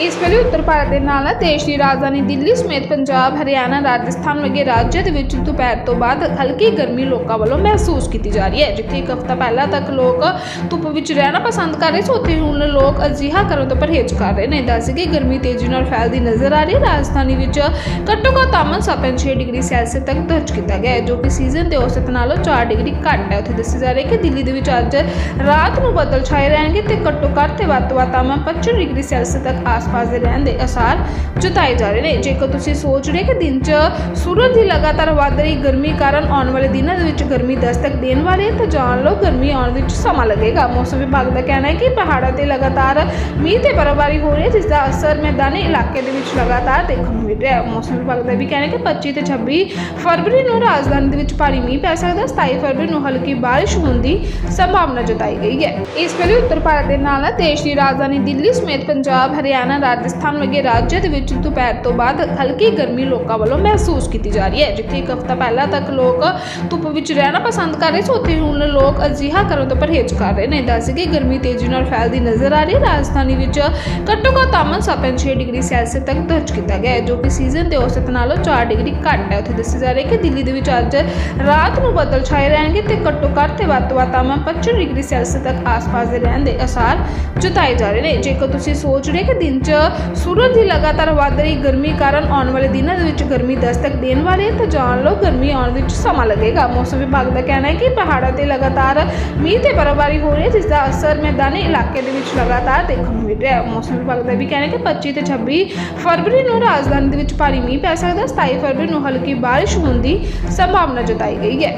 ਇਸ ਵੇਲੇ ਉੱਤਰ ਭਾਰਤ ਦੇ ਨਾਲ ਦੇਸ਼ ਦੀ ਰਾਜਧਾਨੀ ਦਿੱਲੀ ਸਮੇਤ ਪੰਜਾਬ, ਹਰਿਆਣਾ, ਰਾਜਸਥਾਨ ਵਰਗੇ ਰਾਜਾਂ ਦੇ ਵਿੱਚ ਦੁਪਹਿਰ ਤੋਂ ਬਾਅਦ ਹਲਕੀ ਗਰਮੀ ਲੋਕਾਂ ਵੱਲੋਂ ਮਹਿਸੂਸ ਕੀਤੀ ਜਾ ਰਹੀ ਹੈ। ਜਿੱਥੇ ਇੱਕ ਹਫ਼ਤਾ ਪਹਿਲਾਂ ਤੱਕ ਲੋਕ ਧੁੱਪ ਵਿੱਚ ਰਹਿਣਾ ਪਸੰਦ ਕਰ ਰਹੇ ਸੀ, ਉੱਥੇ ਹੁਣ ਲੋਕ ਅਜਿਹਾ ਕਰਨ ਤੋਂ ਪਰਹੇਜ਼ ਕਰ ਰਹੇ ਨੇ। ਦੱਸ ਕਿ ਗਰਮੀ ਤੇਜ਼ੀ ਨਾਲ ਫੈਲਦੀ ਨਜ਼ਰ ਆ ਰਹੀ ਹੈ। ਰਾਜਧਾਨੀ ਵਿੱਚ ਘੱਟੋ ਘੱਟ ਤਾਪਮਾਨ 7.6 ਡਿਗਰੀ ਸੈਲਸੀਅਸ ਤੱਕ ਦਰਜ ਕੀਤਾ ਗਿਆ ਹੈ, ਜੋ ਕਿ ਸੀਜ਼ਨ ਦੇ ਔਸਤ ਨਾਲੋਂ 4 ਡਿਗਰੀ ਘੱਟ ਹੈ। ਉੱਥੇ ਦੱਸਿਆ ਜਾ ਰਿਹਾ ਕਿ ਦਿੱਲੀ ਦੇ ਵਿੱਚ ਅੱਜ ਰਾਤ ਨੂੰ ਬੱਦਲ ਛਾਏ ਰਹਿਣਗੇ ਤੇ ਘੱਟੋ ਘੱਟ ਤੇ ਵੱਧ ਤੋਂ ਵੱਧ ਤਾਪਮਾਨ 25 ਡਿਗਰੀ ਸੈਲਸੀਅਸ ਤੱਕ ਆਸ-ਪਾਸ ਦੇ ਰਹਿਣ ਦੇ ਅਸਾਰ ਜਤਾਏ ਜਾ ਰਹੇ ਨੇ। ਜੇਕਰ ਤੁਸੀਂ ਸੋਚ ਰਹੇ ਕਿ ਦਿਨ 'ਚ ਸੂਰਜ ਦੀ ਲਗਾਤਾਰ ਵੱਧ ਰਹੀ ਗਰਮੀ ਕਾਰਨ ਆਉਣ ਵਾਲੇ ਦਿਨਾਂ ਦੇ ਵਿੱਚ ਗਰਮੀ ਦਸਤਕ ਦੇਣ ਵਾਲੀ ਹੈ ਤਾਂ ਜਾਣ ਲਓ ਗਰਮੀ ਆਉਣ ਵਿੱਚ ਸਮਾਂ ਲੱਗੇਗਾ। ਮੌਸਮ ਵਿਭਾਗ ਦਾ ਕਹਿਣਾ ਹੈ ਕਿ ਪਹਾੜਾਂ ਤੇ ਲਗਾਤਾਰ ਮੀਂਹ ਤੇ ਬਰਫ਼ਬਾਰੀ ਹੋ ਰਹੀ ਹੈ, ਜਿਸ ਦਾ ਅਸਰ ਮੈਦਾਨੀ ਇਲਾਕੇ ਦੇ ਵਿੱਚ ਲਗਾਤਾਰ ਦੇਖਣ ਨੂੰ ਮਿਲ ਰਿਹਾ ਹੈ। ਮੌਸਮ ਵਿਭਾਗ ਦਾ ਵੀ ਕਹਿਣਾ ਹੈ ਕਿ 25 ਤੇ 26 ਫਰਵਰੀ ਨੂੰ ਰਾਜਧਾਨੀ ਦੇ ਵਿੱਚ ਭਾਰੀ ਮੀਂਹ ਪੈ ਸਕਦਾ ਹੈ। 27 ਫਰਵਰੀ ਨੂੰ ਹਲਕੀ ਬਾਰਿਸ਼ ਹੋਣ ਦੀ ਸੰਭਾਵਨਾ ਜਤਾਈ ਗਈ ਹੈ। ਇਸ ਵੇਲੇ ਉੱਤਰ ਭਾਰਤ ਦੇ ਨਾਲ ਦੇਸ਼ ਦੀ ਰਾਜਧਾਨੀ ਦਿੱਲੀ ਸਮੇਤ ਪੰਜਾਬ, ਹਰਿਆਣਾ ਰਾਜਸਥਾਨ ਵਰਗੇ ਰਾਜ ਦੇ ਵਿੱਚ ਦੁਪਹਿਰ ਤੋਂ ਬਾਅਦ ਹਲਕੀ ਗਰਮੀ ਲੋਕਾਂ ਵੱਲੋਂ ਮਹਿਸੂਸ ਕੀਤੀ ਜਾ ਰਹੀ ਹੈ। ਜਿੱਥੇ ਇੱਕ ਹਫ਼ਤਾ ਪਹਿਲਾਂ ਤੱਕ ਲੋਕ ਧੁੱਪ ਵਿੱਚ ਰਹਿਣਾ ਪਸੰਦ ਕਰ ਰਹੇ ਸੀ, ਉੱਥੇ ਹੁਣ ਲੋਕ ਅਜਿਹਾ ਕਰਨ ਤੋਂ ਪਰਹੇਜ਼ ਕਰ ਰਹੇ ਨੇ। ਦੱਸ ਕਿ ਗਰਮੀ ਤੇਜ਼ੀ ਨਾਲ ਫੈਲਦੀ ਨਜ਼ਰ ਆ ਰਹੀ ਹੈ। ਰਾਜਧਾਨੀ ਵਿੱਚ ਘੱਟੋ ਘੱਟ ਤਾਪਮਾਨ 7.6 ਡਿਗਰੀ ਸੈਲਸੀਅਸ ਤੱਕ ਦਰਜ ਕੀਤਾ ਗਿਆ ਹੈ, ਜੋ ਕਿ ਸੀਜ਼ਨ ਦੇ ਔਸਤ ਨਾਲੋਂ 4 ਡਿਗਰੀ ਘੱਟ ਹੈ। ਉੱਥੇ ਦੱਸਿਆ ਜਾ ਰਿਹਾ ਕਿ ਦਿੱਲੀ ਦੇ ਵਿੱਚ ਅੱਜ ਰਾਤ ਨੂੰ ਬੱਦਲ ਛਾਏ ਰਹਿਣਗੇ ਤੇ ਘੱਟੋ ਘੱਟ ਤੇ ਵੱਧ ਤੋਂ ਵੱਧ ਤਾਪਮਾਨ 25 ਡਿਗਰੀ ਸੈਲਸੀਅਸ ਤੱਕ ਆਸ-ਪਾਸ ਦੇ ਰਹਿਣ ਦੇ ਅਸਾਰ ਜਤਾਏ ਜਾ ਰਹੇ ਨੇ। ਜੇਕਰ ਤੁਸੀਂ ਸੋਚ ਰਹੇ ਕਿ ਦਿਨ 'ਚ ਸੂਰਜ ਦੀ ਲਗਾਤਾਰ ਵੱਧ ਰਹੀ ਗਰਮੀ ਕਾਰਨ ਆਉਣ ਵਾਲੇ ਦਿਨਾਂ ਦੇ ਵਿੱਚ ਗਰਮੀ ਦਸਤਕ ਦੇਣ ਵਾਲੀ ਹੈ ਤਾਂ ਜਾਣ ਲਓ ਗਰਮੀ ਆਉਣ ਵਿੱਚ ਸਮਾਂ ਲੱਗੇਗਾ। ਮੌਸਮ ਵਿਭਾਗ ਦਾ ਕਹਿਣਾ ਹੈ ਕਿ ਪਹਾੜਾਂ ਤੇ ਲਗਾਤਾਰ ਮੀਂਹ ਤੇ ਬਰਫ਼ਬਾਰੀ ਹੋ ਰਹੀ ਹੈ, ਜਿਸ ਦਾ ਅਸਰ ਮੈਦਾਨੀ ਇਲਾਕੇ ਦੇ ਵਿੱਚ ਲਗਾਤਾਰ ਦੇਖਣ ਨੂੰ ਮਿਲ ਰਿਹਾ ਹੈ। ਮੌਸਮ ਵਿਭਾਗ ਦਾ ਵੀ ਕਹਿਣਾ ਹੈ ਕਿ 25 ਤੇ 26 ਫਰਵਰੀ ਨੂੰ ਰਾਜਧਾਨੀ ਦੇ ਵਿੱਚ ਭਾਰੀ ਮੀਂਹ ਪੈ ਸਕਦਾ ਹੈ। 27 ਫਰਵਰੀ ਨੂੰ ਹਲਕੀ ਬਾਰਿਸ਼ ਹੋਣ ਦੀ ਸੰਭਾਵਨਾ ਜਤਾਈ ਗਈ ਹੈ।